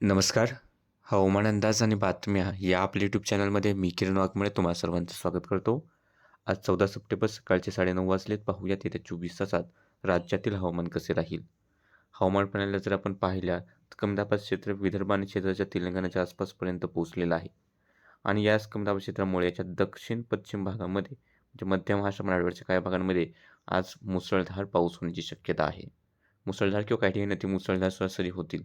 नमस्कार. हवामान अंदाज आणि बातम्या या आपल्या यूट्यूब चॅनलमध्ये मी किरण वाघमुळे तुम्हा सर्वांचं स्वागत करतो. आज 14 सप्टेंबर सकाळचे 9:30 वाजलेत. पाहूयात येत्या 24 तासात राज्यातील हवामान कसे राहील. हवामान प्रणालीला जर आपण पाहिल्या तर कमदाबाद क्षेत्र विदर्भ आणि क्षेत्राच्या तेलंगणाच्या आसपासपर्यंत पोहोचलेलं आहे. आणि याच कमदाबाद क्षेत्रामुळे याच्या दक्षिण-पश्चिम भागामध्ये म्हणजे मध्य महाराष्ट्र, मराठवाड्याच्या काही भागांमध्ये आज मुसळधार पाऊस होण्याची शक्यता आहे. मुसळधार किंवा काही ठिकाणी ती मुसळधार सरासरी होतील.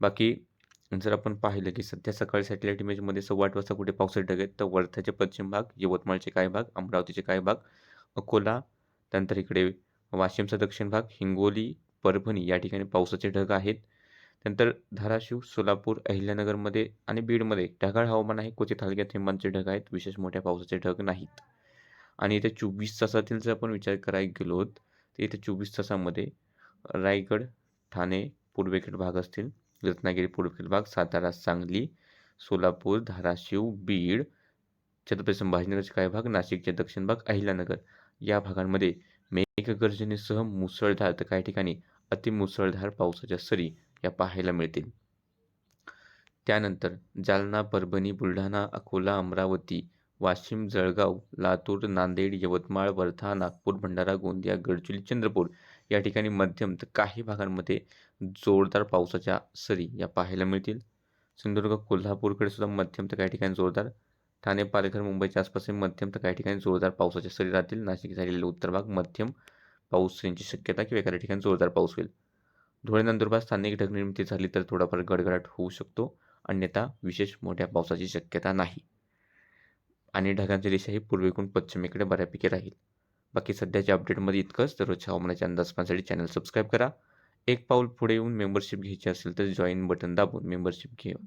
बाकी जर आपण पाहिलं की सध्या सकाळी सॅटेलाईट इमेजमध्ये 8:15 वाजता कुठे पावसाचे ढग आहेत, तर वर्ध्याचे पश्चिम भाग, यवतमाळचे काही भाग, अमरावतीचे काही भाग, अकोला, त्यानंतर इकडे वाशिमचा दक्षिण भाग, हिंगोली, परभणी या ठिकाणी पावसाचे ढग आहेत. त्यानंतर धाराशिव, सोलापूर, अहिल्यानगरमध्ये आणि बीडमध्ये ढगाळ हवामान आहे. क्वचित हलक्या थेंबांचे ढग आहेत. विशेष मोठ्या पावसाचे ढग नाहीत. आणि इथे चोवीस तासातील जर आपण विचार करायला गेलो तर इथे चोवीस तासामध्ये रायगड, ठाणे पूर्वेकडे भाग असतील, रत्नागिरी पूर्वेकडील भाग, सातारा, सांगली, सोलापूर, धाराशिव, बीड, छत्रपती संभाजीनगरचे काही भाग, नाशिकचे दक्षिण भाग, अहिल्यानगर या भागांमध्ये मेघगर्जनेसह मुसळधार तर काही ठिकाणी अतिमुसळधार पावसाच्या सरी या पाहायला मिळतील. त्यानंतर जालना, परभणी, बुलढाणा, अकोला, अमरावती, वाशिम, जळगाव, लातूर, नांदेड, यवतमाळ, वर्धा, नागपूर, भंडारा, गोंदिया, गडचिरोली, चंद्रपूर या ठिकाणी मध्यम तर काही भागांमध्ये जोरदार पावसाच्या सरी या पाहायला मिळतील. सिंधुदुर्ग, कोल्हापूरकडे सुद्धा मध्यम तर काही ठिकाणी जोरदार, ठाणे, पालघर, मुंबईच्या आसपास मध्यम तर काही ठिकाणी जोरदार पावसाच्या सरी राहतील. नाशिक झालेले उत्तर भाग मध्यम पाऊस यांची शक्यता किंवा एखाद्या ठिकाणी जोरदार पाऊस होईल. धुळे, नंदुरबार स्थानिक ढगनिर्मिती झाली तर थोडाफार गडगडाट होऊ शकतो. अन्यथा विशेष मोठ्या पावसाची शक्यता नाही. आणि ढगांची दिशा ही पूर्वेकडून पश्चिमेकडे बऱ्यापैकी राहील. बाकी सध्याच्या अपडेटमध्ये इतकंच. दररोजच्या हवामानाच्या अंदाज पाहण्यासाठी चॅनल सबस्क्राईब करा. एक पाऊल पुढे येऊन मेंबरशिप घ्यायची असेल तर जॉईन बटन दाबून मेंबरशिप घेऊ